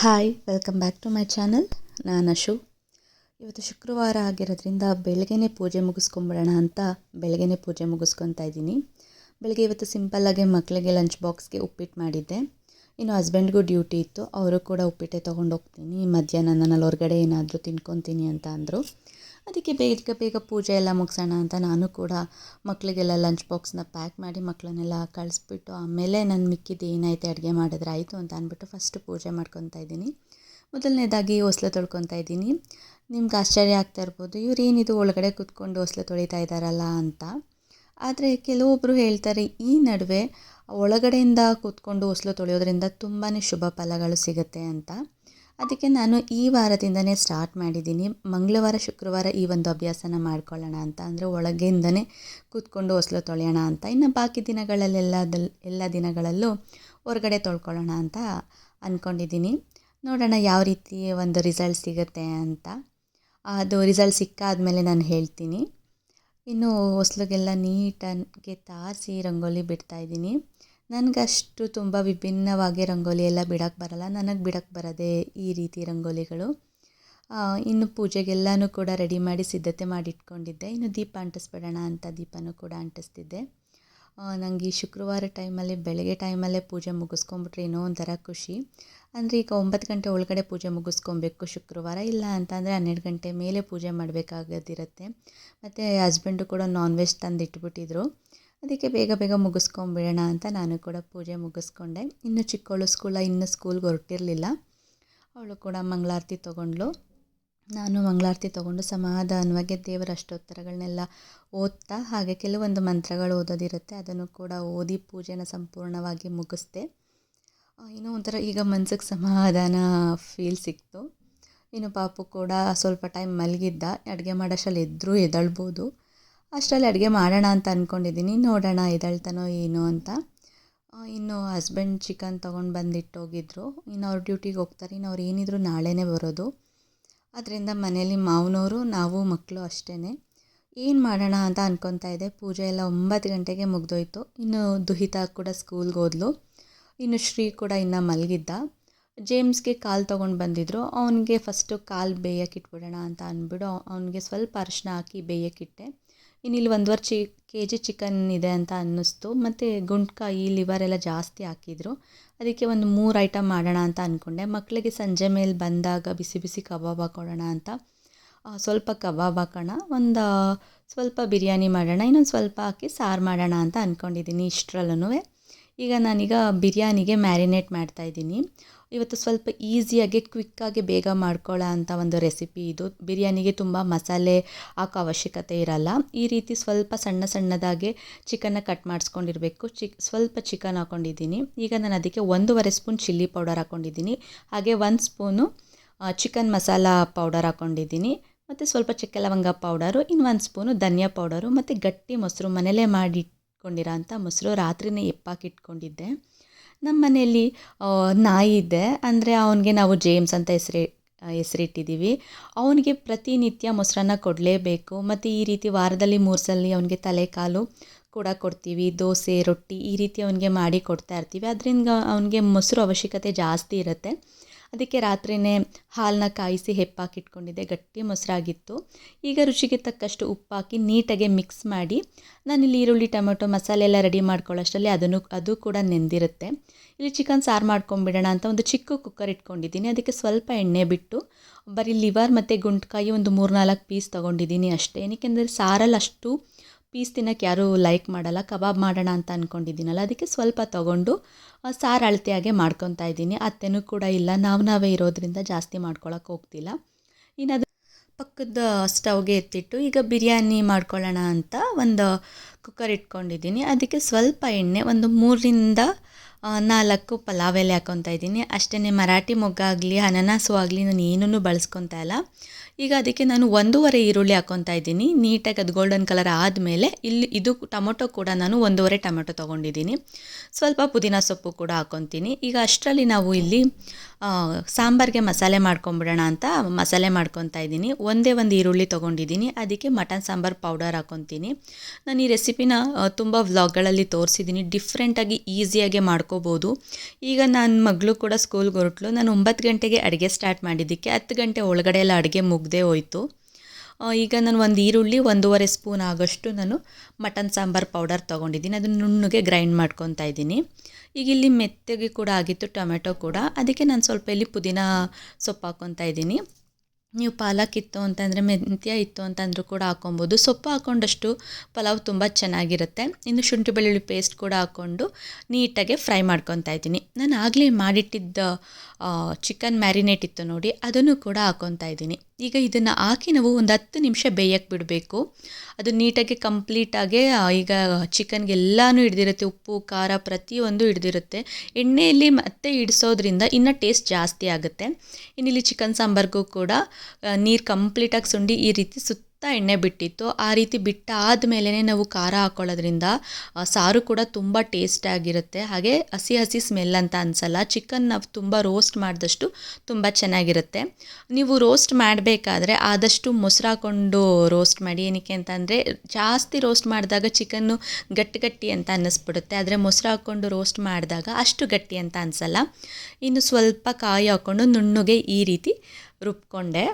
Hi, welcome back to my channel. ನಾನು ಅಶು. ಇವತ್ತು ಶುಕ್ರವಾರ ಆಗಿರೋದ್ರಿಂದ ಬೆಳಗ್ಗೆನೇ ಪೂಜೆ ಮುಗಿಸ್ಕೊಂಬಿಡೋಣ ಅಂತ ಬೆಳಗ್ಗೆನೇ ಪೂಜೆ ಮುಗಿಸ್ಕೊತಾ ಇದ್ದೀನಿ. ಬೆಳಗ್ಗೆ ಇವತ್ತು ಸಿಂಪಲ್ಲಾಗಿ ಮಕ್ಕಳಿಗೆ ಲಂಚ್ ಬಾಕ್ಸ್ಗೆ ಉಪ್ಪಿಟ್ಟು ಮಾಡಿದ್ದೆ. ಇನ್ನು ಹಸ್ಬೆಂಡ್ಗೂ ಡ್ಯೂಟಿ ಇತ್ತು. ಅವರು ಕೂಡ ಉಪ್ಪಿಟ್ಟೆ ತೊಗೊಂಡು ಹೋಗ್ತೀನಿ ಮಧ್ಯಾಹ್ನ ನಾನು ಅಲ್ಲಿ ಹೊರಗಡೆ ಏನಾದರೂ ತಿನ್ಕೊತೀನಿ ಅಂತ ಅಂದರು. ಅದಕ್ಕೆ ಬೇಗ ಬೇಗ ಪೂಜೆ ಎಲ್ಲ ಮುಗಿಸೋಣ ಅಂತ ನಾನು ಕೂಡ ಮಕ್ಕಳಿಗೆಲ್ಲ ಲಂಚ್ ಬಾಕ್ಸ್ನ ಪ್ಯಾಕ್ ಮಾಡಿ ಮಕ್ಕಳನ್ನೆಲ್ಲ ಕಳಿಸ್ಬಿಟ್ಟು ಆಮೇಲೆ ನನ್ನ ಮಿಕ್ಕಿದ್ದು ಏನಾಯ್ತು ಅಡುಗೆ ಮಾಡಿದ್ರೆ ಆಯಿತು ಅಂತ ಅಂದ್ಬಿಟ್ಟು ಫಸ್ಟು ಪೂಜೆ ಮಾಡ್ಕೊತಾ ಇದ್ದೀನಿ. ಮೊದಲನೇದಾಗಿ ಹೊಸ್ಲು ತೊಳ್ಕೊತಾ ಇದ್ದೀನಿ. ನಿಮ್ಗೆ ಆಶ್ಚರ್ಯ ಆಗ್ತಾ ಇರ್ಬೋದು, ಇವ್ರು ಏನಿದು ಒಳಗಡೆ ಕೂತ್ಕೊಂಡು ಹೊಸ್ಲು ತೊಳಿತಾ ಇದ್ದಾರಲ್ಲ ಅಂತ. ಆದರೆ ಕೆಲವೊಬ್ಬರು ಹೇಳ್ತಾರೆ, ಈ ನಡುವೆ ಒಳಗಡೆಯಿಂದ ಕೂತ್ಕೊಂಡು ಹೊಸ್ಲು ತೊಳೆಯೋದ್ರಿಂದ ತುಂಬಾ ಶುಭ ಫಲಗಳು ಸಿಗುತ್ತೆ ಅಂತ. ಅದಕ್ಕೆ ನಾನು ಈ ವಾರದಿಂದನೇ ಸ್ಟಾರ್ಟ್ ಮಾಡಿದ್ದೀನಿ. ಮಂಗಳವಾರ, ಶುಕ್ರವಾರ ಈ ಒಂದು ಅಭ್ಯಾಸನ ಮಾಡ್ಕೊಳ್ಳೋಣ ಅಂತ. ಅಂದರೆ ಒಳಗಿಂದನೇ ಕೂತ್ಕೊಂಡು ಹೊಸಲು ತೊಳೆಯೋಣ ಅಂತ. ಇನ್ನು ಬಾಕಿ ದಿನಗಳಲ್ಲೆಲ್ಲದಲ್ಲಿ ಎಲ್ಲ ದಿನಗಳಲ್ಲೂ ಹೊರಗಡೆ ತೊಳ್ಕೊಳ್ಳೋಣ ಅಂತ ಅಂದ್ಕೊಂಡಿದ್ದೀನಿ ನೋಡೋಣ ಯಾವ ರೀತಿ ಒಂದು ರಿಸಲ್ಟ್ ಸಿಗುತ್ತೆ ಅಂತ. ಅದು ರಿಸಲ್ಟ್ ಸಿಕ್ಕಾದಮೇಲೆ ನಾನು ಹೇಳ್ತೀನಿ. ಇನ್ನು ಹೊಸ್ಲಿಗೆಲ್ಲ ನೀಟಾಗಿ ತಾರಿಸಿ ರಂಗೋಲಿ ಬಿಡ್ತಾಯಿದ್ದೀನಿ ನನಗಷ್ಟು ತುಂಬ ವಿಭಿನ್ನವಾಗಿ ರಂಗೋಲಿ ಎಲ್ಲ ಬಿಡೋಕ್ಕೆ ಬರಲ್ಲ. ನನಗೆ ಬಿಡೋಕ್ಕೆ ಬರೋದೇ ಈ ರೀತಿ ರಂಗೋಲಿಗಳು. ಇನ್ನು ಪೂಜೆಗೆಲ್ಲನೂ ಕೂಡ ರೆಡಿ ಮಾಡಿ ಸಿದ್ಧತೆ ಮಾಡಿ ಇಟ್ಕೊಂಡಿದ್ದೆ ಇನ್ನು ದೀಪ ಅಂಟಿಸ್ಬಿಡೋಣ ಅಂತ ದೀಪನೂ ಕೂಡ ಅಂಟಿಸ್ತಿದ್ದೆ. ನನಗೆ ಈ ಶುಕ್ರವಾರ ಟೈಮಲ್ಲಿ, ಬೆಳಗ್ಗೆ ಟೈಮಲ್ಲೇ ಪೂಜೆ ಮುಗಿಸ್ಕೊಂಬಿಟ್ರೆ ಏನೋ ಒಂಥರ ಖುಷಿ. ಅಂದರೆ ಈಗ ಒಂಬತ್ತು ಗಂಟೆ ಒಳಗಡೆ ಪೂಜೆ ಮುಗಿಸ್ಕೊಬೇಕು ಶುಕ್ರವಾರ. ಇಲ್ಲ ಅಂತಂದರೆ ಹನ್ನೆರಡು ಗಂಟೆ ಮೇಲೆ ಪೂಜೆ ಮಾಡಬೇಕಾಗದಿರುತ್ತೆ. ಮತ್ತು ಹಸ್ಬೆಂಡು ಕೂಡ ನಾನ್ ವೆಜ್ ತಂದು ಇಟ್ಬಿಟ್ಟಿದ್ರು ಅದಕ್ಕೆ ಬೇಗ ಬೇಗ ಮುಗಿಸ್ಕೊಂಬಿಡೋಣ ಅಂತ ನಾನು ಕೂಡ ಪೂಜೆ ಮುಗಿಸ್ಕೊಂಡೆ. ಇನ್ನು ಚಿಕ್ಕವಳು ಸ್ಕೂಲ ಇನ್ನು ಸ್ಕೂಲ್ಗೆ ಹೊರಟಿರಲಿಲ್ಲ. ಅವಳು ಕೂಡ ಮಂಗಳಾರತಿ ತೊಗೊಂಡ್ಳು. ನಾನು ಮಂಗಳಾರತಿ ತೊಗೊಂಡು ಸಮಾಧಾನವಾಗಿ ದೇವರ ಅಷ್ಟೋತ್ತರಗಳನ್ನೆಲ್ಲ ಓದ್ತಾ ಹಾಗೆ ಕೆಲವೊಂದು ಮಂತ್ರಗಳು ಓದೋದಿರುತ್ತೆ. ಅದನ್ನು ಕೂಡ ಓದಿ ಪೂಜೆನ ಸಂಪೂರ್ಣವಾಗಿ ಮುಗಿಸ್ದೆ. ಏನೋ ಒಂಥರ ಈಗ ಮನ್ಸಿಗೆ ಸಮಾಧಾನ ಫೀಲ್ ಸಿಕ್ತು. ಇನ್ನು ಪಾಪು ಕೂಡ ಸ್ವಲ್ಪ ಟೈಮ್ ಮಲಗಿದ್ದ. ಅಡುಗೆ ಮಾಡೋಷ್ಟಲ್ಲಿ ಎದ್ದರೂ ಎದಳ್ಬೋದು ಅಷ್ಟರಲ್ಲಿ ಅಡುಗೆ ಮಾಡೋಣ ಅಂತ ಅಂದ್ಕೊಂಡಿದ್ದೀನಿ ನೋಡೋಣ ಎದಳ್ತಾನೋ ಏನು ಅಂತ. ಇನ್ನು ಹಸ್ಬೆಂಡ್ ಚಿಕನ್ ತೊಗೊಂಡು ಬಂದಿಟ್ಟೋಗಿದ್ರು ಇನ್ನು ಅವ್ರು ಡ್ಯೂಟಿಗೆ ಹೋಗ್ತಾರೆ. ಇನ್ನು ಅವ್ರು ಏನಿದ್ರು ನಾಳೆನೇ ಬರೋದು. ಅದರಿಂದ ಮನೇಲಿ ಮಾವನವರು ನಾವು ಮಕ್ಕಳು ಅಷ್ಟೇ ಏನು ಮಾಡೋಣ ಅಂತ ಅನ್ಕೊತಾ ಇದ್ದೆ ಪೂಜೆ ಎಲ್ಲ ಒಂಬತ್ತು ಗಂಟೆಗೆ ಮುಗ್ದೋಯ್ತು. ಇನ್ನು ದುಹಿತಾ ಕೂಡ ಸ್ಕೂಲ್ಗೆ ಹೋದ್ಲು. ಇನ್ನು ಶ್ರೀ ಕೂಡ ಇನ್ನು ಮಲಗಿದ್ದ. ಜೇಮ್ಸ್ಗೆ ಕಾಲು ತೊಗೊಂಡು ಬಂದಿದ್ರು. ಅವನಿಗೆ ಫಸ್ಟು ಕಾಲು ಬೇಯಕ್ಕೆ ಇಟ್ಬಿಡೋಣ ಅಂತ ಅಂದ್ಬಿಡು ಅವನಿಗೆ ಸ್ವಲ್ಪ ಅರಿಶಿನ ಹಾಕಿ ಬೇಯಕ್ಕಿಟ್ಟೆ ಇನ್ನು ಇಲ್ಲಿ ಒಂದುವರೆ ಚಿ ಕೆ ಜಿ ಚಿಕನ್ ಇದೆ ಅಂತ ಅನ್ನಿಸ್ತು. ಮತ್ತು ಗುಂಡ್ಕಾಯಿ, ಲಿವರ್ ಎಲ್ಲ ಜಾಸ್ತಿ ಹಾಕಿದ್ರು. ಅದಕ್ಕೆ ಒಂದು ಮೂರು ಐಟಮ್ ಮಾಡೋಣ ಅಂತ ಅಂದ್ಕೊಂಡೆ ಮಕ್ಕಳಿಗೆ ಸಂಜೆ ಮೇಲೆ ಬಂದಾಗ ಬಿಸಿ ಬಿಸಿ ಕಬಾಬ್ ಹಾಕೊಳ್ಳೋಣ ಅಂತ. ಸ್ವಲ್ಪ ಕಬಾಬ್ ಹಾಕೋಣ. ಒಂದು ಸ್ವಲ್ಪ ಬಿರಿಯಾನಿ ಮಾಡೋಣ. ಇನ್ನೊಂದು ಸ್ವಲ್ಪ ಹಾಕಿ ಸಾರು ಮಾಡೋಣ ಅಂತ ಅಂದ್ಕೊಂಡಿದ್ದೀನಿ ಇಷ್ಟರಲ್ಲೂ ಈಗ ನಾನೀಗ ಬಿರಿಯಾನಿಗೆ ಮ್ಯಾರಿನೇಟ್ ಮಾಡ್ತಾಯಿದ್ದೀನಿ ಇವತ್ತು ಸ್ವಲ್ಪ ಈಸಿಯಾಗಿ, ಕ್ವಿಕ್ಕಾಗಿ ಬೇಗ ಮಾಡ್ಕೊಳ್ಳೋ ಅಂಥ ಒಂದು ರೆಸಿಪಿ ಇದು. ಬಿರಿಯಾನಿಗೆ ತುಂಬ ಮಸಾಲೆ ಹಾಕೋ ಅವಶ್ಯಕತೆ ಇರಲ್ಲ. ಈ ರೀತಿ ಸ್ವಲ್ಪ ಸಣ್ಣ ಸಣ್ಣದಾಗಿ ಚಿಕನ್ನ ಕಟ್ ಮಾಡಿಸ್ಕೊಂಡಿರಬೇಕು. ಚಿಕ್, ಸ್ವಲ್ಪ ಚಿಕನ್ ಹಾಕ್ಕೊಂಡಿದ್ದೀನಿ ಈಗ ನಾನು ಅದಕ್ಕೆ ಒಂದೂವರೆ ಸ್ಪೂನ್ ಚಿಲ್ಲಿ ಪೌಡರ್ ಹಾಕ್ಕೊಂಡಿದ್ದೀನಿ ಹಾಗೆ ಒಂದು ಸ್ಪೂನು ಚಿಕನ್ ಮಸಾಲ ಪೌಡರ್ ಹಾಕ್ಕೊಂಡಿದ್ದೀನಿ ಮತ್ತು ಸ್ವಲ್ಪ ಚಕ್ಕೆ ಲವಂಗ ಪೌಡರು, ಇನ್ನು ಒಂದು ಸ್ಪೂನು ಧನಿಯಾ ಪೌಡರು, ಮತ್ತು ಗಟ್ಟಿ ಮೊಸರು ಮನೇಲೇ ಮಾಡಿ ಇಟ್ಕೊಂಡಿರೋ ಅಂಥ ಮೊಸರು ರಾತ್ರಿನೇ ಎಪ್ಪಾಕಿಟ್ಕೊಂಡಿದ್ದೆ. ನಮ್ಮ ಮನೆಯಲ್ಲಿ ನಾಯಿ ಇದೆ. ಅಂದರೆ ಅವನಿಗೆ ನಾವು ಜೇಮ್ಸ್ ಅಂತ ಹೆಸರಿ ಹೆಸರಿಟ್ಟಿದ್ದೀವಿ ಅವನಿಗೆ ಪ್ರತಿನಿತ್ಯ ಮೊಸರನ್ನ ಕೊಡಲೇಬೇಕು. ಮತ್ತು ಈ ರೀತಿ ವಾರದಲ್ಲಿ ಮೂರು ಸಲ ಅವನಿಗೆ ತಲೆ ಕಾಲು ಕೂಡ ಕೊಡ್ತೀವಿ. ದೋಸೆ, ರೊಟ್ಟಿ ಈ ರೀತಿ ಅವನಿಗೆ ಮಾಡಿ ಕೊಡ್ತಾ ಇರ್ತೀವಿ. ಅದರಿಂದ ಅವನಿಗೆ ಮೊಸರು ಅವಶ್ಯಕತೆ ಜಾಸ್ತಿ ಇರುತ್ತೆ. ಅದಕ್ಕೆ ರಾತ್ರಿಯೇ ಹಾಲನ್ನ ಕಾಯಿಸಿ ಹೆಪ್ಪಾಕಿಟ್ಕೊಂಡಿದ್ದೆ ಗಟ್ಟಿ ಮೊಸರಾಗಿತ್ತು. ಈಗ ರುಚಿಗೆ ತಕ್ಕಷ್ಟು ಉಪ್ಪಾಕಿ ನೀಟಾಗಿ ಮಿಕ್ಸ್ ಮಾಡಿ ನಾನಿಲ್ಲಿ ಈರುಳ್ಳಿ, ಟೊಮೆಟೊ, ಮಸಾಲೆ ಎಲ್ಲ ರೆಡಿ ಮಾಡ್ಕೊಳ್ಳೋಷ್ಟರಲ್ಲಿ ಅದನ್ನು, ಅದು ಕೂಡ ನೆಂದಿರುತ್ತೆ. ಇಲ್ಲಿ ಚಿಕನ್ ಸಾರು ಮಾಡ್ಕೊಂಬಿಡೋಣ ಅಂತ ಒಂದು ಚಿಕ್ಕ ಕುಕ್ಕರ್ ಇಟ್ಕೊಂಡಿದ್ದೀನಿ. ಅದಕ್ಕೆ ಸ್ವಲ್ಪ ಎಣ್ಣೆ ಬಿಟ್ಟು ಬರೀ ಲಿವರ್ ಮತ್ತು ಗುಂಡ್ಕಾಯಿ ಒಂದು ಮೂರು ನಾಲ್ಕು ಪೀಸ್ ತೊಗೊಂಡಿದ್ದೀನಿ ಅಷ್ಟೇ. ಏನಕ್ಕೆಂದರೆ ಸಾರಲ್ಲಿ ಅಷ್ಟು ಪೀಸ್ ತಿನ್ನೋಕ್ಕೆ ಯಾರೂ ಲೈಕ್ ಮಾಡಲ್ಲ, ಕಬಾಬ್ ಮಾಡೋಣ ಅಂತ ಅಂದ್ಕೊಂಡಿದ್ದೀನಲ್ಲ ಅದಕ್ಕೆ ಸ್ವಲ್ಪ ತೊಗೊಂಡು ಸಾರು ಅಳತೆಯಾಗೆ ಮಾಡ್ಕೊತಾ ಇದ್ದೀನಿ. ಅತ್ತೆನೂ ಕೂಡ ಇಲ್ಲ, ನಾವು ನಾವೇ ಇರೋದ್ರಿಂದ ಜಾಸ್ತಿ ಮಾಡ್ಕೊಳಕ್ಕೆ ಹೋಗ್ತಿಲ್ಲ. ಇನ್ನು ಪಕ್ಕದ ಸ್ಟವ್ಗೆ ಎತ್ತಿಟ್ಟು, ಈಗ ಬಿರಿಯಾನಿ ಮಾಡ್ಕೊಳ್ಳೋಣ ಅಂತ ಒಂದು ಕುಕ್ಕರ್ ಇಟ್ಕೊಂಡಿದ್ದೀನಿ. ಅದಕ್ಕೆ ಸ್ವಲ್ಪ ಎಣ್ಣೆ, ಒಂದು ಮೂರರಿಂದ ನಾಲ್ಕು ಪಲಾವ್ ಎಲೆ ಹಾಕ್ಕೊತಾ ಇದ್ದೀನಿ. ಅಷ್ಟೇ ಮರಾಠಿ ಮೊಗ್ಗಾಗಲಿ ಅನನಾಸು ಆಗಲಿ, ನಾನು ಏನೂ ಬಳಸ್ಕೊತಾ ಇಲ್ಲ. ಈಗ ಅದಕ್ಕೆ ನಾನು ಒಂದೂವರೆ ಈರುಳ್ಳಿ ಹಾಕ್ಕೊತಾ ಇದ್ದೀನಿ. ನೀಟಾಗಿ ಅದು ಗೋಲ್ಡನ್ ಕಲರ್ ಆದಮೇಲೆ ಇಲ್ಲಿ ಇದು ಟೊಮೊಟೊ ಕೂಡ ನಾನು ಒಂದೂವರೆ ಟೊಮೊಟೊ ತೊಗೊಂಡಿದ್ದೀನಿ. ಸ್ವಲ್ಪ ಪುದೀನ ಸೊಪ್ಪು ಕೂಡ ಹಾಕ್ಕೊತೀನಿ ಈಗ ಅಷ್ಟರಲ್ಲಿ ನಾವು ಇಲ್ಲಿ ಸಾಂಬಾರಿಗೆ ಮಸಾಲೆ ಮಾಡ್ಕೊಂಬಿಡೋಣ ಅಂತ ಮಸಾಲೆ ಮಾಡ್ಕೊತಾ ಇದ್ದೀನಿ. ಒಂದೇ ಒಂದು ಈರುಳ್ಳಿ ತೊಗೊಂಡಿದ್ದೀನಿ. ಅದಕ್ಕೆ ಮಟನ್ ಸಾಂಬಾರು ಪೌಡರ್ ಹಾಕ್ಕೊತೀನಿ ನಾನು ಈ ರೆಸಿಪಿನ ತುಂಬ ವ್ಲಾಗ್ಗಳಲ್ಲಿ ತೋರಿಸಿದ್ದೀನಿ. ಡಿಫ್ರೆಂಟಾಗಿ ಈಸಿಯಾಗಿ ಮಾಡ್ಕೋಬೋದು. ಈಗ ನನ್ನ ಮಗಳು ಕೂಡ ಸ್ಕೂಲ್ಗೆ ಹೊರಟ್ಲು. ನಾನು ಒಂಬತ್ತು ಗಂಟೆಗೆ ಅಡುಗೆ ಸ್ಟಾರ್ಟ್ ಮಾಡಿದ್ದಕ್ಕೆ ಹತ್ತು ಗಂಟೆ ಒಳಗಡೆ ಎಲ್ಲ ಅಡುಗೆ ಮುಗ್ದೇ ಹೋಯಿತು. ಈಗ ನಾನು ಒಂದು ಈರುಳ್ಳಿ ಒಂದೂವರೆ ಸ್ಪೂನ್ ಆಗೋಷ್ಟು ನಾನು ಮಟನ್ ಸಾಂಬಾರು ಪೌಡರ್ ತೊಗೊಂಡಿದ್ದೀನಿ. ಅದನ್ನು ನುಣ್ಣಗೆ ಗ್ರೈಂಡ್ ಮಾಡ್ಕೊತಾ ಇದ್ದೀನಿ. ಈಗ ಇಲ್ಲಿ ಮೆತ್ತಗೆ ಕೂಡ ಆಗಿತ್ತು, ಟೊಮೆಟೊ ಕೂಡ. ಅದಕ್ಕೆ ನಾನು ಸ್ವಲ್ಪ ಇಲ್ಲಿ ಪುದೀನ ಸೊಪ್ಪು ಹಾಕ್ಕೊತಾ ಇದ್ದೀನಿ. ನೀವು ಪಾಲಕ್ ಇತ್ತು ಅಂತಂದರೆ, ಮೆಂತ್ಯ ಇತ್ತು ಅಂತಂದರೂ ಕೂಡ ಹಾಕೊಬೋದು. ಸೊಪ್ಪು ಹಾಕ್ಕೊಂಡಷ್ಟು ಪಲಾವ್ ತುಂಬ ಚೆನ್ನಾಗಿರುತ್ತೆ. ಇನ್ನು ಶುಂಠಿ ಬೆಳ್ಳುಳ್ಳಿ ಪೇಸ್ಟ್ ಕೂಡ ಹಾಕ್ಕೊಂಡು ನೀಟಾಗಿ ಫ್ರೈ ಮಾಡ್ಕೊತಾ ಇದ್ದೀನಿ. ನಾನು ಆಗಲೇ ಮಾಡಿಟ್ಟಿದ್ದ ಚಿಕನ್ ಮ್ಯಾರಿನೇಟ್ ಇತ್ತು ನೋಡಿ, ಅದನ್ನು ಕೂಡ ಹಾಕ್ಕೊತಾ ಇದ್ದೀನಿ. ಈಗ ಇದನ್ನು ಹಾಕಿ ನಾವು ಒಂದು ಹತ್ತು ನಿಮಿಷ ಬೇಯಕ್ಕೆ ಬಿಡಬೇಕು. ಅದು ನೀಟಾಗಿ ಕಂಪ್ಲೀಟಾಗಿ ಈಗ ಚಿಕನ್ಗೆ ಎಲ್ಲಾನು ಹಿಡ್ದಿರುತ್ತೆ, ಉಪ್ಪು, ಖಾರ ಪ್ರತಿಯೊಂದು ಹಿಡ್ದಿರುತ್ತೆ. ಎಣ್ಣೆಯಲ್ಲಿ ಮತ್ತೆ ಹಿಡಿಸೋದ್ರಿಂದ ಇನ್ನೂ ಟೇಸ್ಟ್ ಜಾಸ್ತಿ ಆಗುತ್ತೆ. ಇನ್ನಿಲ್ಲಿ ಚಿಕನ್ ಸಾಂಬಾರ್ಗೂ ಕೂಡ ನೀರು ಕಂಪ್ಲೀಟಾಗಿ ಸುಂಡಿ ಈ ರೀತಿ ಸುತ್ತ ಎಣ್ಣೆ ಬಿಟ್ಟಿತ್ತು. ಆ ರೀತಿ ಬಿಟ್ಟ ಮೇಲೇ ನಾವು ಖಾರ ಹಾಕೊಳ್ಳೋದ್ರಿಂದ ಸಾರು ಕೂಡ ತುಂಬ ಟೇಸ್ಟ್ ಆಗಿರುತ್ತೆ. ಹಾಗೆ ಹಸಿ ಹಸಿ ಸ್ಮೆಲ್ ಅಂತ ಅನಿಸಲ್ಲ, ಚಿಕನ್ ನಾವು ತುಂಬ ರೋಸ್ಟ್ ಮಾಡಿದಷ್ಟು ತುಂಬ ಚೆನ್ನಾಗಿರುತ್ತೆ. ನೀವು ರೋಸ್ಟ್ ಮಾಡಬೇಕಾದ್ರೆ ಆದಷ್ಟು ಮೊಸರು ಹಾಕ್ಕೊಂಡು ರೋಸ್ಟ್ ಮಾಡಿ. ಏನಕ್ಕೆ ಅಂತಂದರೆ ಜಾಸ್ತಿ ರೋಸ್ಟ್ ಮಾಡಿದಾಗ ಚಿಕನ್ನು ಗಟ್ಟಿ ಗಟ್ಟಿ ಅಂತ ಅನ್ನಿಸ್ಬಿಡುತ್ತೆ. ಆದರೆ ಮೊಸರು ಹಾಕ್ಕೊಂಡು ರೋಸ್ಟ್ ಮಾಡಿದಾಗ ಅಷ್ಟು ಗಟ್ಟಿ ಅಂತ ಅನಿಸಲ್ಲ. ಇನ್ನು ಸ್ವಲ್ಪ ಕಾಯಿ ಹಾಕ್ಕೊಂಡು ನುಣ್ಣಗೆ ಈ ರೀತಿ ರುಬ್ಕೊಂಡೆ.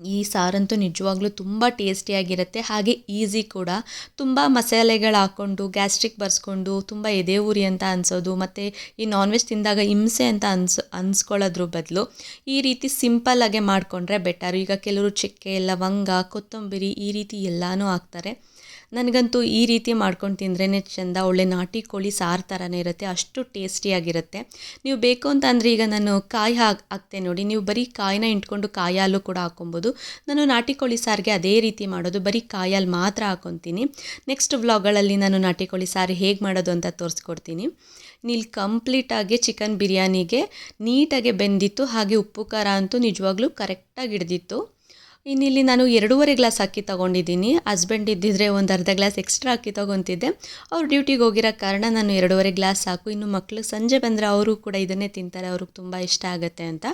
ಈ ಸಾರಂತೂ ನಿಜವಾಗ್ಲೂ ತುಂಬ ಟೇಸ್ಟಿಯಾಗಿರುತ್ತೆ ಹಾಗೆ ಈಸಿ ಕೂಡ. ತುಂಬ ಮಸಾಲೆಗಳು ಹಾಕ್ಕೊಂಡು ಗ್ಯಾಸ್ಟ್ರಿಕ್ ಬರ್ಸ್ಕೊಂಡು, ತುಂಬ ಎದೆ ಉರಿ ಅಂತ ಅನಿಸೋದು, ಮತ್ತು ಈ ನಾನ್ ವೆಜ್ ತಿಂದಾಗ ಹಿಂಸೆ ಅಂತ ಅನ್ಸ್, ಅನ್ಸ್ಕೊಳ್ಳೋದ್ರ ಬದಲು ಈ ರೀತಿ ಸಿಂಪಲ್ಲಾಗೆ ಮಾಡಿಕೊಂಡ್ರೆ ಬೆಟರ್ ಈಗ ಕೆಲವರು ಚಕ್ಕೆ, ಲವಂಗ, ಕೊತ್ತಂಬರಿ ಈ ರೀತಿ ಎಲ್ಲನೂ ಹಾಕ್ತಾರೆ. ನನಗಂತೂ ಈ ರೀತಿ ಮಾಡ್ಕೊಂಡು ತಿಂದ್ರೇ ಚೆಂದ, ಒಳ್ಳೆ ನಾಟಿ ಕೋಳಿ ಸಾರು ಥರನೇ ಇರುತ್ತೆ, ಅಷ್ಟು ಟೇಸ್ಟಿಯಾಗಿರುತ್ತೆ ನೀವು ಬೇಕು ಅಂತಂದರೆ ಈಗ ನಾನು ಕಾಯಿ ಹಾಕಿ, ಹಾಕ್ತೆ ನೋಡಿ. ನೀವು ಬರೀ ಕಾಯಿನ ಇಟ್ಕೊಂಡು ಕಾಯಿ ಹಾಲು ಕೂಡ ಹಾಕೊಬೋದು ನಾನು ನಾಟಿ ಕೋಳಿ ಸಾರಿಗೆ ಅದೇ ರೀತಿ ಮಾಡೋದು. ಬರೀ ಕಾಯಿ ಹಾಲು ಮಾತ್ರ ಹಾಕೊತೀನಿ. ನೆಕ್ಸ್ಟ್ ವ್ಲಾಗ್ಗಳಲ್ಲಿ ನಾನು ನಾಟಿ ಕೋಳಿ ಸಾರು ಹೇಗೆ ಮಾಡೋದು ಅಂತ ತೋರಿಸ್ಕೊಡ್ತೀನಿ. ನೀಲ್ ಕಂಪ್ಲೀಟಾಗಿ ಚಿಕನ್ ಬಿರಿಯಾನಿಗೆ ನೀಟಾಗಿ ಬೆಂದಿತ್ತು, ಹಾಗೆ ಉಪ್ಪು ಖಾರ ಅಂತೂ ನಿಜವಾಗ್ಲೂ ಕರೆಕ್ಟಾಗಿ ಹಿಡ್ದಿತ್ತು. ಇನ್ನಿಲ್ಲಿ ನಾನು ಎರಡೂವರೆ ಗ್ಲಾಸ್ ಅಕ್ಕಿ ತೊಗೊಂಡಿದ್ದೀನಿ. ಹಸ್ಬೆಂಡ್ ಇದ್ದಿದ್ರೆ ಒಂದು ಅರ್ಧ ಗ್ಲಾಸ್ ಎಕ್ಸ್ಟ್ರಾ ಅಕ್ಕಿ ತೊಗೊತಿದ್ದೆ. ಅವ್ರು ಡ್ಯೂಟಿಗೆ ಹೋಗಿರೋ ಕಾರಣ ನಾನು ಎರಡೂವರೆ ಗ್ಲಾಸ್ ಸಾಕು. ಇನ್ನು ಮಕ್ಕಳು ಸಂಜೆ ಬಂದರೆ ಅವರು ಕೂಡ ಇದನ್ನೇ ತಿಂತಾರೆ. ಅವ್ರಿಗೆ ತುಂಬ ಇಷ್ಟ ಆಗುತ್ತೆ ಅಂತ.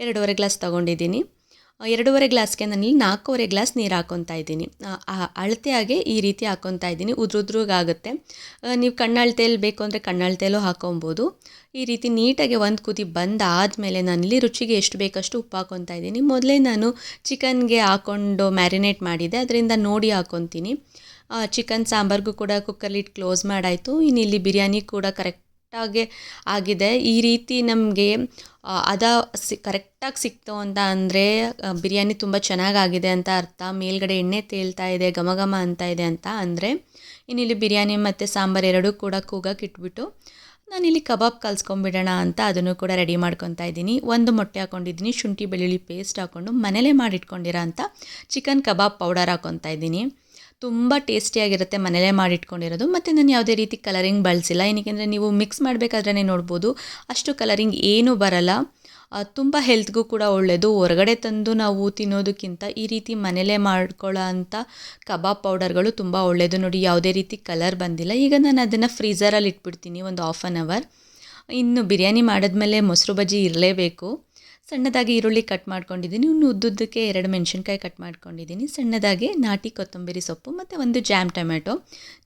ಎರಡೂವರೆ ಗ್ಲಾಸ್ ತೊಗೊಂಡಿದ್ದೀನಿ. ಎರಡೂವರೆ ಗ್ಲಾಸ್ಗೆ ನಾನಿಲ್ಲಿ ನಾಲ್ಕೂವರೆ ಗ್ಲಾಸ್ ನೀರು ಹಾಕ್ಕೊತಾ ಇದ್ದೀನಿ. ಅಳತೆಯಾಗೆ ಈ ರೀತಿ ಹಾಕ್ಕೊತಾ ಇದ್ದೀನಿ. ಉದ್ರುದ್ರುಗಾಗುತ್ತೆ ನೀವು ಕಣ್ಣಳ್ತೆಯಲ್ಲಿ ಬೇಕು ಅಂದರೆ ಕಣ್ಣಳ್ತೆಯಲ್ಲೂ ಹಾಕೊಬೋದು. ಈ ರೀತಿ ನೀಟಾಗಿ ಒಂದು ಕುದಿ ಬಂದಾದಮೇಲೆ ನಾನಿಲ್ಲಿ ರುಚಿಗೆ ಎಷ್ಟು ಬೇಕಷ್ಟು ಉಪ್ಪು ಹಾಕ್ಕೊತಾ ಇದ್ದೀನಿ. ಮೊದಲೇ ನಾನು ಚಿಕನ್ಗೆ ಹಾಕೊಂಡು ಮ್ಯಾರಿನೇಟ್ ಮಾಡಿದೆ ಅದರಿಂದ ನೋಡಿ ಹಾಕ್ಕೊತೀನಿ ಚಿಕನ್ ಸಾಂಬಾರ್ಗೂ ಕೂಡ ಕುಕ್ಕರ್ಲಿಟ್ಟು ಕ್ಲೋಸ್ ಮಾಡಾಯಿತು. ಇನ್ನು ಇಲ್ಲಿ ಬಿರಿಯಾನಿ ಕೂಡ ಕರೆಕ್ಟಾಗಿ ಆಗಿದೆ. ಈ ರೀತಿ ನಮಗೆ ಅದ ಸಿ, ಕರೆಕ್ಟಾಗಿ ಸಿಕ್ತು ಅಂತ ಅಂದರೆ ಬಿರಿಯಾನಿ ತುಂಬ ಚೆನ್ನಾಗಾಗಿದೆ ಅಂತ ಅರ್ಥ. ಮೇಲ್ಗಡೆ ಎಣ್ಣೆ ತೇಲ್ತಾ ಇದೆ, ಘಮ ಘಮ ಅಂತ ಇದೆ ಅಂತ ಅಂದರೆ, ಇನ್ನಿಲ್ಲಿ ಬಿರಿಯಾನಿ ಮತ್ತು ಸಾಂಬಾರು ಎರಡೂ ಕೂಡ ಕೂಗಕ್ಕೆ ಇಟ್ಬಿಟ್ಟು, ನಾನಿಲ್ಲಿ ಕಬಾಬ್ ಕಲ್ಸ್ಕೊಂಬಿಡೋಣ ಅಂತ ಅದನ್ನು ಕೂಡ ರೆಡಿ ಮಾಡ್ಕೊತಾ ಇದ್ದೀನಿ. ಒಂದು ಮೊಟ್ಟೆ ಹಾಕ್ಕೊಂಡಿದ್ದೀನಿ ಶುಂಠಿ ಬೆಳ್ಳುಳ್ಳಿ ಪೇಸ್ಟ್ ಹಾಕ್ಕೊಂಡು ಮನೇಲೇ ಮಾಡಿಟ್ಕೊಂಡಿರೋ ಅಂತ ಚಿಕನ್ ಕಬಾಬ್ ಪೌಡರ್ ಹಾಕ್ಕೊತಾ ಇದ್ದೀನಿ. ತುಂಬ ಟೇಸ್ಟಿಯಾಗಿರುತ್ತೆ ಮನೇಲೇ ಮಾಡಿಟ್ಕೊಂಡಿರೋದು. ಮತ್ತು ನಾನು ಯಾವುದೇ ರೀತಿ ಕಲರಿಂಗ್ ಬಳಸಿಲ್ಲ. ಏನಕ್ಕೆ ನೀವು ಮಿಕ್ಸ್ ಮಾಡಬೇಕಾದ್ರೆ ನೋಡ್ಬೋದು. ಅಷ್ಟು ಕಲರಿಂಗ್ ಏನೂ ಬರಲ್ಲ. ತುಂಬ ಹೆಲ್ತ್ಗೂ ಕೂಡ ಒಳ್ಳೆಯದು ಹೊರಗಡೆ ತಂದು ನಾವು ತಿನ್ನೋದಕ್ಕಿಂತ ಈ ರೀತಿ ಮನೇಲೇ ಮಾಡ್ಕೊಳ್ಳೋ ಅಂಥ ಕಬಾಬ್ ಪೌಡರ್ಗಳು ತುಂಬ ಒಳ್ಳೆಯದು ನೋಡಿ, ಯಾವುದೇ ರೀತಿ ಕಲರ್ ಬಂದಿಲ್ಲ. ಈಗ ನಾನು ಅದನ್ನು ಫ್ರೀಝರಲ್ಲಿ ಇಟ್ಬಿಡ್ತೀನಿ ಒಂದು ಹಾಫ್ ಆನ್ ಅವರ್ ಇನ್ನು ಬಿರಿಯಾನಿ ಮಾಡಿದ್ಮೇಲೆ ಮೊಸರು ಬಜ್ಜಿ ಇರಲೇಬೇಕು. ಸಣ್ಣದಾಗಿ ಈರುಳ್ಳಿ ಕಟ್ ಮಾಡ್ಕೊಂಡಿದ್ದೀನಿ. ಇನ್ನು ಉದ್ದುದ್ದಕ್ಕೆ ಎರಡು ಮೆಣಸಿನ್ಕಾಯಿ ಕಟ್ ಮಾಡ್ಕೊಂಡಿದ್ದೀನಿ. ಸಣ್ಣದಾಗಿ ನಾಟಿ ಕೊತ್ತಂಬರಿ ಸೊಪ್ಪು ಮತ್ತು ಒಂದು ಜಾಮ್ ಟೊಮೆಟೊ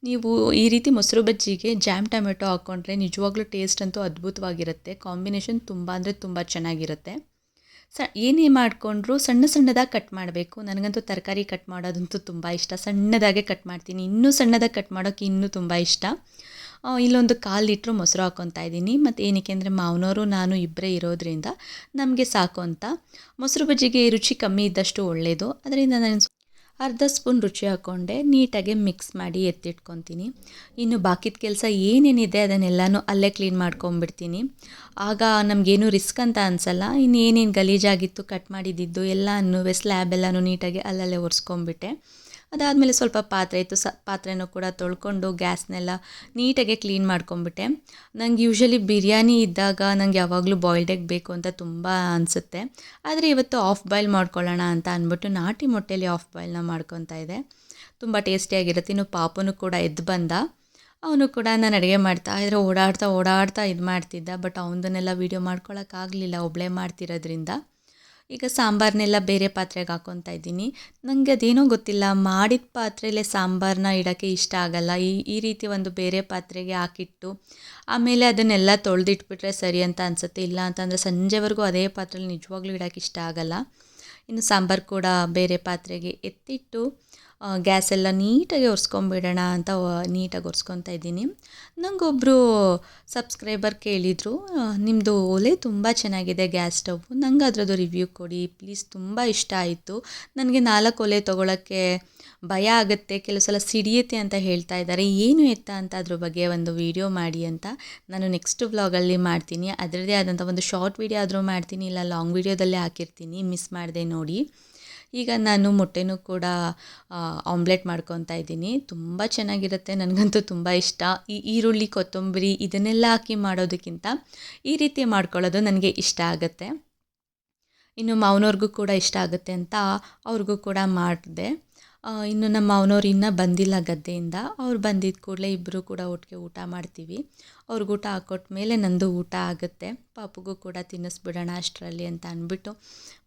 ನೀವು ಈ ರೀತಿ ಮೊಸರು ಬಜ್ಜಿಗೆ ಜಾಮ್ ಟೊಮೆಟೊ ಹಾಕ್ಕೊಂಡ್ರೆ ನಿಜವಾಗ್ಲೂ ಟೇಸ್ಟ್ ಅಂತೂ ಅದ್ಭುತವಾಗಿರುತ್ತೆ. ಕಾಂಬಿನೇಷನ್ ತುಂಬ ಅಂದರೆ ತುಂಬ ಚೆನ್ನಾಗಿರುತ್ತೆ. ಸ, ಏನೇ ಮಾಡಿಕೊಂಡ್ರು ಸಣ್ಣ ಸಣ್ಣದಾಗಿ ಕಟ್ ಮಾಡಬೇಕು. ನನಗಂತೂ ತರಕಾರಿ ಕಟ್ ಮಾಡೋದಂತೂ ತುಂಬ ಇಷ್ಟ. ಸಣ್ಣದಾಗೆ ಕಟ್ ಮಾಡ್ತೀನಿ. ಇನ್ನೂ ಸಣ್ಣದಾಗಿ ಕಟ್ ಮಾಡೋಕ್ಕೆ ಇನ್ನೂ ತುಂಬ ಇಷ್ಟ. ಇಲ್ಲೊಂದು ಕಾಲು ಲೀಟ್ರು ಮೊಸರು ಹಾಕ್ಕೊತಾ ಇದ್ದೀನಿ. ಮತ್ತು ಏನಕ್ಕೆ ಅಂದರೆ ಮಾವನವರು ನಾನು ಇಬ್ಬರೇ ಇರೋದ್ರಿಂದ ನಮಗೆ ಸಾಕು ಅಂತ. ಮೊಸರು ಬಜ್ಜಿಗೆ ರುಚಿ ಕಮ್ಮಿ ಇದ್ದಷ್ಟು ಒಳ್ಳೆಯದು ಅದರಿಂದ ನಾನು ಅರ್ಧ ಸ್ಪೂನ್ ರುಚಿ ಹಾಕ್ಕೊಂಡೆ ನೀಟಾಗಿ ಮಿಕ್ಸ್ ಮಾಡಿ ಎತ್ತಿಟ್ಕೊತೀನಿ. ಇನ್ನು ಬಾಕಿದ ಕೆಲಸ ಏನೇನಿದೆ ಅದನ್ನೆಲ್ಲನೂ ಅಲ್ಲೇ ಕ್ಲೀನ್ ಮಾಡ್ಕೊಂಬಿಡ್ತೀನಿ. ಆಗ ನಮಗೇನು ರಿಸ್ಕ್ ಅಂತ ಅನ್ಸಲ್ಲ. ಇನ್ನು ಏನೇನು ಗಲೀಜಾಗಿತ್ತು ಕಟ್ ಮಾಡಿದ್ದಿದ್ದು ಎಲ್ಲನೂ ಸ್ಲ್ಯಾಬ್ ಎಲ್ಲನೂ ನೀಟಾಗಿ ಅಲ್ಲಲ್ಲೇ ಒರೆಸ್ಕೊಂಬಿಟ್ಟೆ. ಅದಾದಮೇಲೆ ಸ್ವಲ್ಪ ಪಾತ್ರೆ ಇತ್ತು, ಸ, ಪಾತ್ರೆನೂ ಕೂಡ ತೊಳ್ಕೊಂಡು ಗ್ಯಾಸ್ನೆಲ್ಲ ನೀಟಾಗಿ ಕ್ಲೀನ್ ಮಾಡ್ಕೊಂಬಿಟ್ಟೆ ನಂಗೆ ಯೂಶ್ವಲಿ ಬಿರಿಯಾನಿ ಇದ್ದಾಗ ನಂಗೆ ಯಾವಾಗಲೂ ಬಾಯ್ಲ್ಡ್ ಎಗ್ ಬೇಕು ಅಂತ ತುಂಬ ಅನಿಸುತ್ತೆ. ಆದರೆ ಇವತ್ತು ಆಫ್ ಬಾಯ್ಲ್ ಮಾಡ್ಕೊಳ್ಳೋಣ ಅಂತ ಅಂದ್ಬಿಟ್ಟು ನಾಟಿ ಮೊಟ್ಟೆಯಲ್ಲಿ ಆಫ್ ಬಾಯ್ಲ್ನ ಮಾಡ್ಕೊತಾ ಇದೆ ತುಂಬ ಟೇಸ್ಟಿಯಾಗಿರುತ್ತೆ ಇನ್ನು ಪಾಪನೂ ಕೂಡ ಎದ್ದು ಬಂದ. ಅವನು ಕೂಡ ನಾನು ಅಡುಗೆ ಮಾಡ್ತಾ ಇದ್ರೆ ಓಡಾಡ್ತಾ ಓಡಾಡ್ತಾ ಇದು ಮಾಡ್ತಿದ್ದ ಬಟ್ ಅವನದನ್ನೆಲ್ಲ ವೀಡಿಯೋ ಮಾಡ್ಕೊಳ್ಳೋಕ್ಕಾಗಲಿಲ್ಲ ಒಬ್ಬಳೇ ಮಾಡ್ತಿರೋದ್ರಿಂದ. ಈಗ ಸಾಂಬಾರನ್ನೆಲ್ಲ ಬೇರೆ ಪಾತ್ರೆಗೆ ಹಾಕ್ಕೊತಾ ಇದ್ದೀನಿ. ನನಗೆ ಅದೇನೋ ಗೊತ್ತಿಲ್ಲ. ಮಾಡಿದ ಪಾತ್ರೆಯಲ್ಲೇ ಸಾಂಬಾರನ್ನ ಇಡೋಕ್ಕೆ ಇಷ್ಟ ಆಗಲ್ಲ. ಈ ಈ ರೀತಿ ಒಂದು ಬೇರೆ ಪಾತ್ರೆಗೆ ಹಾಕಿಟ್ಟು ಆಮೇಲೆ ಅದನ್ನೆಲ್ಲ ತೊಳೆದಿಟ್ಬಿಟ್ರೆ ಸರಿ ಅಂತ ಅನಿಸುತ್ತೆ. ಇಲ್ಲ ಅಂತಂದರೆ ಸಂಜೆವರೆಗೂ ಅದೇ ಪಾತ್ರೆಲಿ ನಿಜವಾಗ್ಲೂ ಇಡೋಕ್ಕೆ ಇಷ್ಟ ಆಗಲ್ಲ. ಇನ್ನು ಸಾಂಬಾರು ಕೂಡ ಬೇರೆ ಪಾತ್ರೆಗೆ ಎತ್ತಿಟ್ಟು ಗ್ಯಾಸೆಲ್ಲ ನೀಟಾಗಿ ಒರೆಸ್ಕೊಂಬಿಡೋಣ ಅಂತ ನೀಟಾಗಿ ಒರೆಸ್ಕೊತಾ ಇದ್ದೀನಿ. ನನಗೊಬ್ಬರು ಸಬ್ಸ್ಕ್ರೈಬರ್ ಕೇಳಿದರು ನಿಮ್ಮದು ಒಲೆ ತುಂಬ ಚೆನ್ನಾಗಿದೆ ಗ್ಯಾಸ್ ಸ್ಟವ್. ನಂಗೆ ಅದರದ್ದು ರಿವ್ಯೂ ಕೊಡಿ, ಪ್ಲೀಸ್ ತುಂಬ ಇಷ್ಟ ಆಯಿತು. ನನಗೆ ನಾಲ್ಕು ಒಲೆ ತೊಗೊಳಕ್ಕೆ ಭಯ ಆಗುತ್ತೆ, ಕೆಲವು ಸಲ ಸಿಡಿಯುತ್ತೆ ಅಂತ ಹೇಳ್ತಾ ಇದ್ದಾರೆ. ಏನು ಎತ್ತ ಅಂತ ಅದ್ರ ಬಗ್ಗೆ ಒಂದು ವಿಡಿಯೋ ಮಾಡಿ ಅಂತ ನಾನು ನೆಕ್ಸ್ಟ್ ವ್ಲಾಗಲ್ಲಿ ಮಾಡ್ತೀನಿ. ಅದರದ್ದೇ ಆದಂಥ ಒಂದು ಶಾರ್ಟ್ ವೀಡಿಯೋ ಆದರೂ ಮಾಡ್ತೀನಿ, ಇಲ್ಲ ಲಾಂಗ್ ವೀಡಿಯೋದಲ್ಲೇ ಹಾಕಿರ್ತೀನಿ. ಮಿಸ್ ಮಾಡಿದೆ ನೋಡಿ. ಈಗ ನಾನು ಮೊಟ್ಟೆನೂ ಕೂಡ ಆಮ್ಲೆಟ್ ಮಾಡ್ಕೊತಾ ಇದ್ದೀನಿ. ತುಂಬ ಚೆನ್ನಾಗಿರುತ್ತೆ. ನನಗಂತೂ ತುಂಬ ಇಷ್ಟ. ಈ ಈರುಳ್ಳಿ, ಕೊತ್ತಂಬರಿ ಇದನ್ನೆಲ್ಲ ಹಾಕಿ ಮಾಡೋದಕ್ಕಿಂತ ಈ ರೀತಿ ಮಾಡ್ಕೊಳ್ಳೋದು ನನಗೆ ಇಷ್ಟ ಆಗುತ್ತೆ. ಇನ್ನು ಮಾವನವ್ರಿಗೂ ಕೂಡ ಇಷ್ಟ ಆಗುತ್ತೆ ಅಂತ ಅವ್ರಿಗೂ ಕೂಡ ಮಾಡಿದೆ. ಇನ್ನು ನಮ್ಮ ಮಾವನವ್ರು ಇನ್ನೂ ಬಂದಿಲ್ಲ ಗದ್ದೆಯಿಂದ. ಅವ್ರು ಬಂದಿದ್ದ ಕೂಡಲೇ ಇಬ್ಬರೂ ಕೂಡ ಒಟ್ಟಿಗೆ ಊಟ ಮಾಡ್ತೀವಿ. ಅವ್ರಿಗೆ ಊಟ ಹಾಕೊಟ್ಟ ಮೇಲೆ ನಂದು ಊಟ ಆಗುತ್ತೆ. ಪಾಪುಗೂ ಕೂಡ ತಿನ್ನಿಸ್ಬಿಡೋಣ ಅಷ್ಟರಲ್ಲಿ ಅಂತ ಅಂದ್ಬಿಟ್ಟು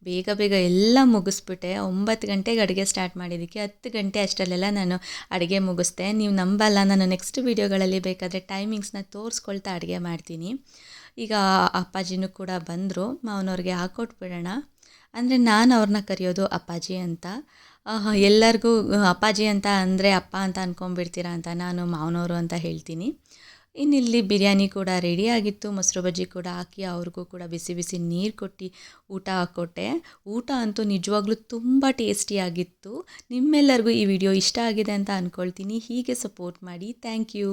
ಬೇಗ ಬೇಗ ಎಲ್ಲ ಮುಗಿಸ್ಬಿಟ್ಟೆ. ಒಂಬತ್ತು ಗಂಟೆಗೆ ಅಡುಗೆ ಸ್ಟಾರ್ಟ್ ಮಾಡಿದ್ದಕ್ಕೆ ಹತ್ತು ಗಂಟೆ ಅಷ್ಟರಲ್ಲೆಲ್ಲ ನಾನು ಅಡುಗೆ ಮುಗಿಸ್ದೆ. ನೀವು ನಂಬಲ್ಲ, ನಾನು ನೆಕ್ಸ್ಟ್ ವೀಡಿಯೋಗಳಲ್ಲಿ ಬೇಕಾದರೆ ಟೈಮಿಂಗ್ಸ್ನ ತೋರಿಸ್ಕೊಳ್ತಾ ಅಡುಗೆ ಮಾಡ್ತೀನಿ. ಈಗ ಅಪ್ಪಾಜಿನೂ ಕೂಡ ಬಂದರು. ಮಾವನವ್ರಿಗೆ ಹಾಕೊಟ್ಬಿಡೋಣ ಅಂದರೆ ನಾನು ಅವ್ರನ್ನ ಕರೆಯೋದು ಅಪ್ಪಾಜಿ ಅಂತ. ಎಲ್ಲರಿಗೂ ಅಪ್ಪಾಜಿ ಅಂತ ಅಂದರೆ ಅಪ್ಪ ಅಂತ ಅಂದ್ಕೊಂಬಿಡ್ತೀರಾ ಅಂತ ನಾನು ಮಾವನವರು ಅಂತ ಹೇಳ್ತೀನಿ. ಇನ್ನಿಲ್ಲಿ ಬಿರಿಯಾನಿ ಕೂಡ ರೆಡಿ ಆಗಿತ್ತು, ಮೊಸರು ಬಜ್ಜಿ ಕೂಡ ಹಾಕಿ, ಅವ್ರಿಗೂ ಕೂಡ ಬಿಸಿ ಬಿಸಿ ನೀರು ಕೊಟ್ಟು ಊಟ ಹಾಕ್ಕೊಟ್ಟೆ ಊಟ ಅಂತೂ ನಿಜವಾಗ್ಲೂ ತುಂಬ ಟೇಸ್ಟಿಯಾಗಿತ್ತು ನಿಮ್ಮೆಲ್ಲರಿಗೂ ಈ ವಿಡಿಯೋ ಇಷ್ಟ ಆಗಿದೆ ಅಂತ ಅಂದ್ಕೊಳ್ತೀನಿ ಹೀಗೆ ಸಪೋರ್ಟ್ ಮಾಡಿ. Thank you